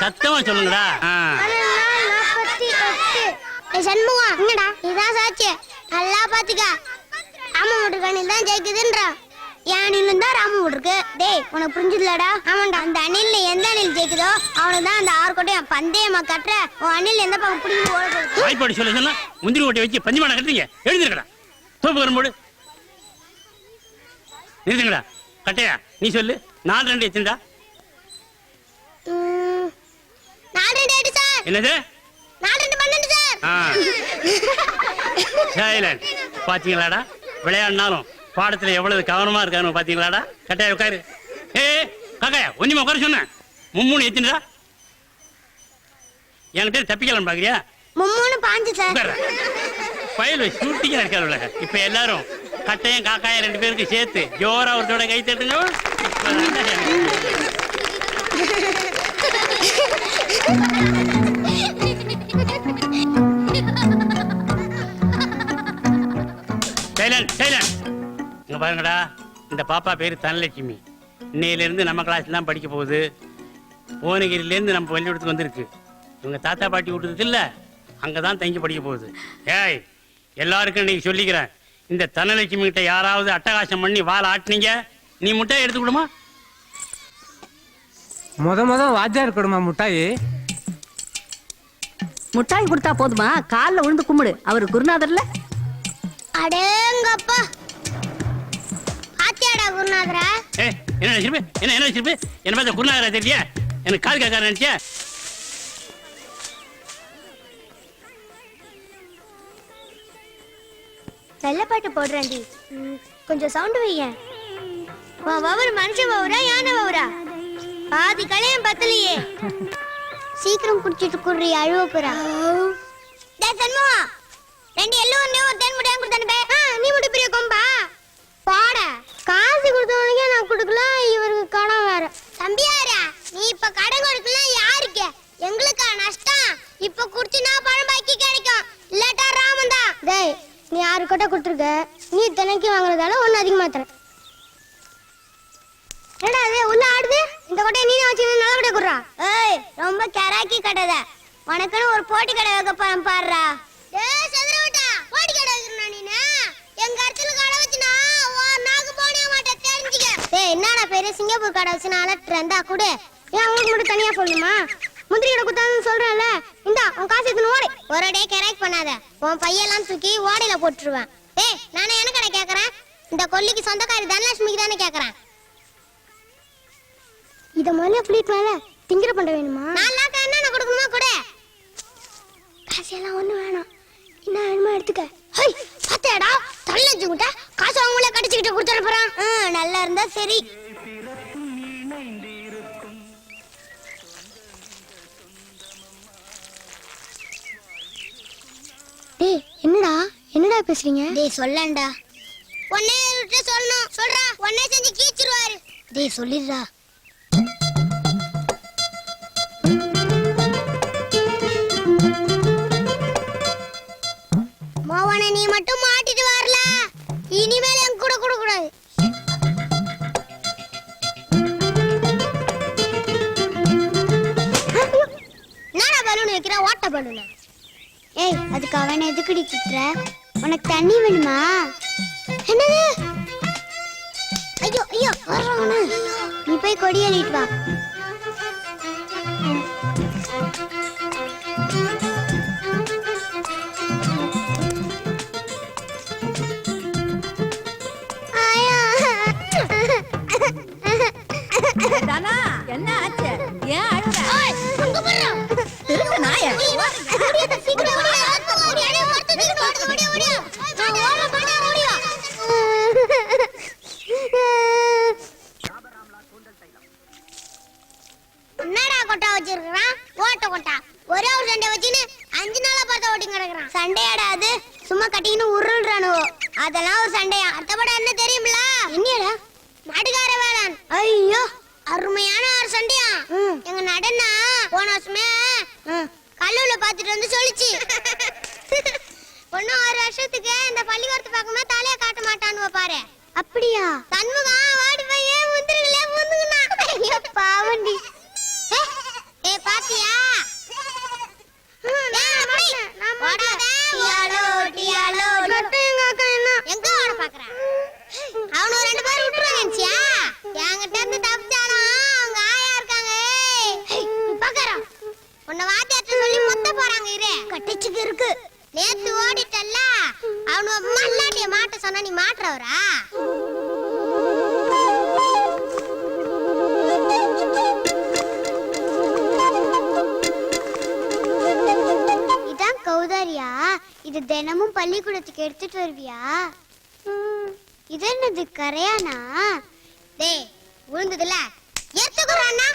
சத்தமா சொல்லுங்கடா. சண்முகம் என்னடா இதான் சாட்சி. நல்லா பாத்துக்க. ராம முருகன் தான் ஜெயிக்குதுன்றா. என் அணில் தான் ராம இருக்கு டேய் உனக்கு புரிஞ்சுதுலடா. ஆமாண்டா. அந்த அணில்ல எந்த அணில் ஜெயிக்குதோ அவனுக்கு தான் அந்த ஆறு கோட்டையும் பந்தயமா கட்டுற. உன் அணில் எந்த பக்கம் பிடிக்கும் ஓட வாய்ப்பாடு சொல்ல சொன்னா முந்திரி ஓட்டை வச்சு பஞ்சமான கட்டுறீங்க. எழுந்திருக்கடா தோப்பு வரும்போது நிறுத்துங்கடா. கட்டையா? நீ சொல்லு. நாலு ரெண்டு எத்தண்டா நாலு ரெண்டு எட்டு சார். என்னது? நாலு ரெண்டு பன்னெண்டு சார். பாத்தீங்களாடா? விளையாடினாலும் பாடத்துல எவ்வளவு கவனமா இருக்காரு பாத்தீங்களாடா? கட்டையா உட்காரு. ஏ காக்காயா ஒன்னுமே உட்கார சொன்னேன். மும்மூணு எத்தண்டா என்கிட்ட தப்பிக்கலாம் பாக்குறியா? மும்மூணு பாஞ்சு சார். பயல் ஷூட்டிங்கா இருக்காருல்ல இப்ப எல்லாரும் கட்டையும் காக்காயும் ரெண்டு பேருக்கு சேர்த்து ஜோரா ஒருத்தோட கை தட்டுங்க. சைலண்ட் சைலண்ட் இங்க பாருங்கடா இந்த பாப்பா பேரு தனலட்சுமி. இன்னையிலிருந்து நம்ம கிளாஸ் தான் படிக்க போகுது. புவனகிரிலேருந்து நம்ம பள்ளிக்கூடத்துக்கு வந்திருக்கு. இவங்க தாத்தா பாட்டி விட்டுருக்கு இல்லை அங்கே தான் தங்கி படிக்க போகுது. ஏய் எல்லாருக்கும் இன்னைக்கு சொல்லிக்கிறேன். இந்த தனலட்சுமி கிட்ட யாராவது அட்டகாசம் பண்ணி வாழை ஆட்டுனீங்க நீ முட்டை எடுத்துக்கிடுமா முத முத வாத்தியார் கொடுமா முட்டாயி? முட்டாய் கொடுத்தா போதுமா? கால்ல விழுந்து கும்பிடு. அவர் குருநாதர்ல? அடேங்கப்பா பாத்தியாடா குருநாதரா? ஏ என்ன நினைச்சிருப்பு? என்ன என்ன நினைச்சிருப்பு? என்ன பார்த்தா குருநாதரா தெரியல எனக்கு காது கேட்கார நினைச்சியா? நல்ல பாட்டு போடுறேன்டி. கொஞ்சம் சவுண்ட் வையேன். வா வவரு மனுஷன் வவுரா யானை வவுரா? பாதி கலையம் பத்தலையே. சீக்கிரம் குடிச்சிட்டு குடுறி அழுவ போறா. டேய் சண்முகா ரெண்டு எள்ளு ஒண்ணு ஒரு தேன் முட்டையா கொடுத்தானே ஆ நீ மட்டும் பெரிய கொம்பா? போட. காசு கொடுத்தவனுக்கே நான் கொடுக்கல இவருக்கு கடன் வேற. தம்பியாரா நீ இப்ப கடன் கொடுக்கலாம் யாருக்கு? எங்களுக்கா நஷ்டம்? இப்ப குடிச்சினா பணம் பாக்கி கிடைக்கும். இல்லாட்டா ராமன் தான். டேய் நீ ஆறு கொட்டை கொடுத்துருக்க? நீ தினைக்கு வாங்குறதால ஒன்னு அதிகமா தரேன். என்னடா அது உள்ள ஆடுது? இந்த கொட்டையை நீ வச்சு நல்லபடியா குடுறா ஏய் ரொம்ப கராக்கி கடைத உனக்குன்னு ஒரு போட்டி கடை வைக்க போறேன் பாடுறா. ஏய் சதுர விட்டா போட்டி கடை வைக்கிறா நீனு. எங்க இடத்துல கடை வச்சுனா உன் நாக்கு போனே மாட்டேன் தெரிஞ்சுக்க. ஏய் என்னடா பெரிய சிங்கப்பூர் கடை வச்சுனா அலட்டுறேன்டா குடு. ஏன் உங்களுக்கு மட்டும் தனியா சொல்லணுமா முந்திரி கடை குத்தான்னு சொல்றேன்ல. இந்தா உன் காசு எடுத்துன்னு ஓடி. ஒரு அடையே கரெக்ட் பண்ணாத. உன் பையெல்லாம் தூக்கி ஓடையில போட்டுருவேன். ஏய் நானே என்ன கடை கேக்குறேன்? இந்த கொல்லிக்கு சொந்தக்காரி தனலட்சுமிக்கு தானே கேக்குறேன். இத முதல்ல ஃபிளீட் மேல திங்கிற பண்ண வேணுமா? நான் லாக்க என்ன கொடுக்கணுமா கொடு. காசு எல்லாம் ஒண்ணு வேணாம். என்ன வேணுமா எடுத்துக்க. ஹை பாத்தியாடா? தள்ளஞ்சு விட்ட காசு அவங்களே கடிச்சுக்கிட்டு கொடுத்துட போறான் நல்லா இருந்தா சரி. டேய் என்னடா? என்னடா பேசுறீங்க? டேய் சொல்லண்டா. ஒன்னே விட்டு சொல்லணும். சொல்றா. ஒன்னே செஞ்சு கீச்சிருவாரு. டேய் சொல்லிடுடா. இனிமேல் என் கூட கூட கூடாது. என்னடா பலூன் வைக்கிற? ஓட்ட பலூன் ஏய் அதுக்கு அவன் எதுக்குடி சுத்துற உனக்கு தண்ணி வேணுமா? என்னது? ஐயோ ஐயோ வர்றவன. நீ போய் கொடி எழுதிட்டு வா. வச்சிருக்கிறான் ஓட்ட கொட்டா ஒரே ஒரு சண்டை வச்சுன்னு அஞ்சு நாளா பார்த்து ஓட்டி கிடக்குறான். சண்டையாடா சும்மா கட்டிக்கின்னு உருள்றானுவோ. அதெல்லாம் ஒரு சண்டையா. அடுத்தபடம் என்ன தெரியும்ல? என்னடா? நடுகார வேளாண். ஐயோ. அருமையான ஒரு சண்டையா. எங்க நடனா போன வருஷமே கல்லூல பாத்துட்டு வந்து சொல்லிச்சு. ஒன்னும் ஆறு வருஷத்துக்கு இந்த பள்ளிக்கூடத்தை பக்கமே தலையை காட்ட மாட்டான்னு பாரு. அப்படியா? தன்முகம் வாடி. பள்ளிக்கூடத்துக்கு எடுத்துட்டு வருவியா? இது என்னது கரையானா? டேய் உழுந்ததுல. எடுத்துக்கிறோன்னா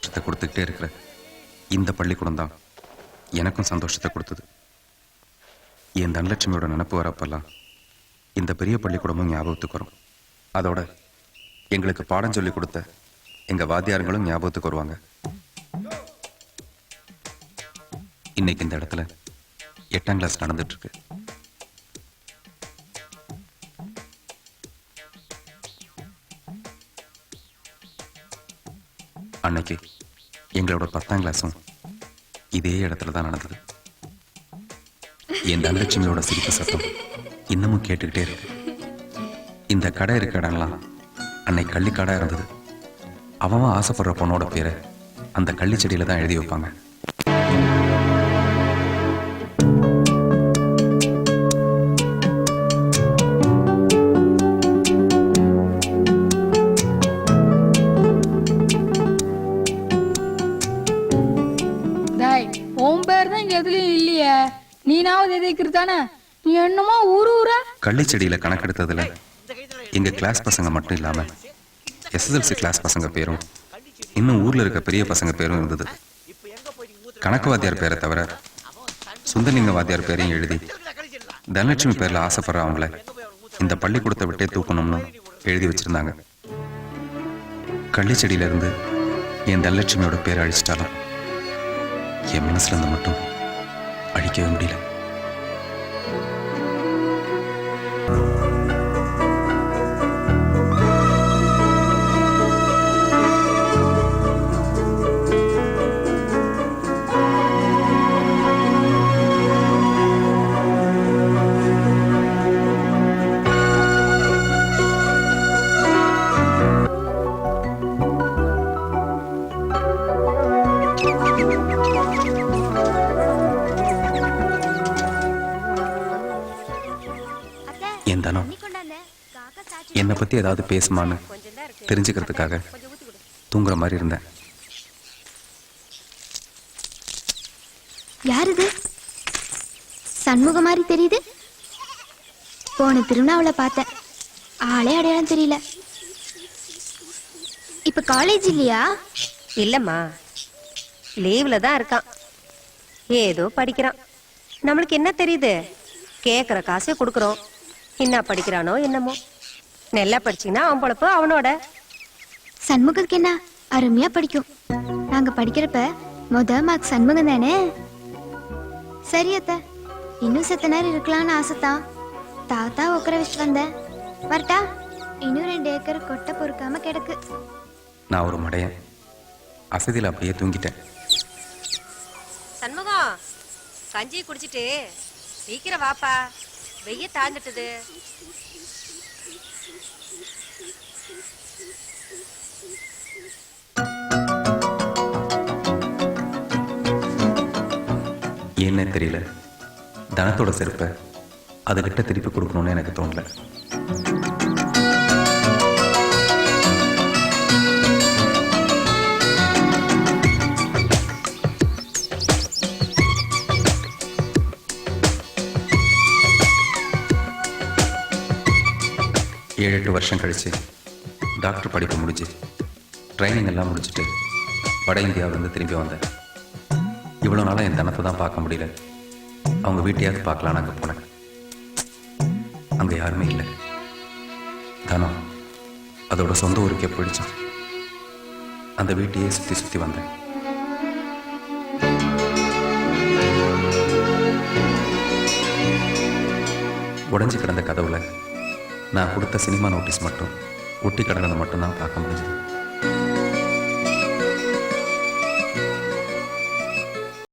சந்தோஷத்தை கொடுத்துக்கிட்டே இருக்கிற இந்த பள்ளிக்கூடம் தான் எனக்கும் சந்தோஷத்தை கொடுத்தது. என் தனலட்சுமியோட நினப்பு வரப்பெல்லாம் இந்த பெரிய பள்ளிக்கூடமும் ஞாபகத்துக்கு வரும். அதோட எங்களுக்கு பாடம் சொல்லி கொடுத்த எங்க வாத்தியாருங்களும் ஞாபகத்துக்கு வருவாங்க. இன்னைக்கு இந்த இடத்துல எட்டாம் கிளாஸ் நடந்துட்டு அன்னைக்கு எங்களோட பத்தாம் கிளாஸும் இதே இடத்துல தான் நடந்தது. என் தனலட்சுமியோட சிரிப்பு சத்தம் இன்னமும் கேட்டுக்கிட்டே இருக்கு. இந்த கடை இருக்க இடம்லாம் அன்னைக்கு கள்ளிக்கடை இருந்தது. அவன் ஆசைப்படுற பொண்ணோட பேரை அந்த கள்ளி செடியில தான் எழுதி வைப்பாங்க. தானே? நீ என்னமோ ஊரு ஊரா? கள்ளி செடியில கணக்கெடுத்ததுல எங்க கிளாஸ் பசங்க மட்டும் இல்லாம எஸ்எஸ்எல்சி கிளாஸ் பசங்க பேரும் இன்னும் ஊர்ல இருக்க பெரிய பசங்க பேரும் இருந்தது. கணக்கு வாத்தியார் பேரை தவிர சுந்தலிங்க வாத்தியார் பேரையும் எழுதி தனலட்சுமி பேர்ல ஆசைப்படுற அவங்கள இந்த பள்ளிக்கூடத்தை விட்டே தூக்கணும்னு எழுதி வச்சிருந்தாங்க. கள்ளி செடியில இருந்து என் தனலட்சுமியோட பேரை அழிச்சிட்டாலும் என் மனசுல இருந்து மட்டும் அழிக்கவே முடியல. அத்தை ஏதாவது பேசுமான்னு தெரிஞ்சுக்கிறதுக்காக தூங்குற மாதிரி இருந்தேன். யார் இது சண்முகம் மாதிரி தெரியுது? போன திருநாவுல பார்த்தேன். ஆளே அடையாளம் தெரியல. இப்ப காலேஜ் இல்லையா? இல்லம்மா. லீவ்ல தான் இருக்கான். ஏதோ படிக்கிறான். நம்மளுக்கு என்ன தெரியுது? கேக்குற காசை கொடுக்குறோம். என்ன படிக்கிறானோ என்னமோ. நல்லா படிச்சீங்கன்னா அவன் பொழப்பு அவனோட. சண்முகத்துக்கு என்ன அருமையா படிக்கும். நாங்க படிக்கிறப்ப முத மார்க் சண்முகம் தானே? சரி அத்தை இன்னும் செத்த நேரம் இருக்கலாம்னு ஆசைத்தான். தாத்தா உட்கார வச்சுட்டு வந்தேன் வரட்டா இன்னும் ரெண்டு ஏக்கர் கொட்டை பொறுக்காம கிடக்கு. நான் ஒரு மடையன். அசதியில் அப்படியே தூங்கிட்டேன். சண்முகம் கஞ்சி குடிச்சிட்டு சீக்கிரம் வாப்பா. வெய்ய தாழ்ந்துட்டுது. ஏன்னே தெரியல. தனத்தோட செருப்பை அதுகிட்ட திருப்பி கொடுக்கணும்னு எனக்கு தோணல. ஏழு எட்டு வருஷம் கழிச்சு டாக்டர் படிப்பு முடிஞ்சு ட்ரைனிங் எல்லாம் முடிச்சுட்டு வட இந்தியாவிலேருந்து திரும்பி வந்தேன். இவ்வளோ நாளாக என் தனத்தை தான் பார்க்க முடியல. அவங்க வீட்டையாவது பார்க்கலான்னு அங்கே போனேன் அங்கே யாருமே இல்லை. தனம் அதோட சொந்த ஊருக்கே போயிடுச்சான். அந்த வீட்டையே சுற்றி சுற்றி வந்தேன். உடஞ்சி கிடந்த கதவுல நான் கொடுத்த சினிமா நோட்டீஸ் மட்டும் ஒட்டி கிடந்தது மட்டும்தான் பார்க்க முடிஞ்சது.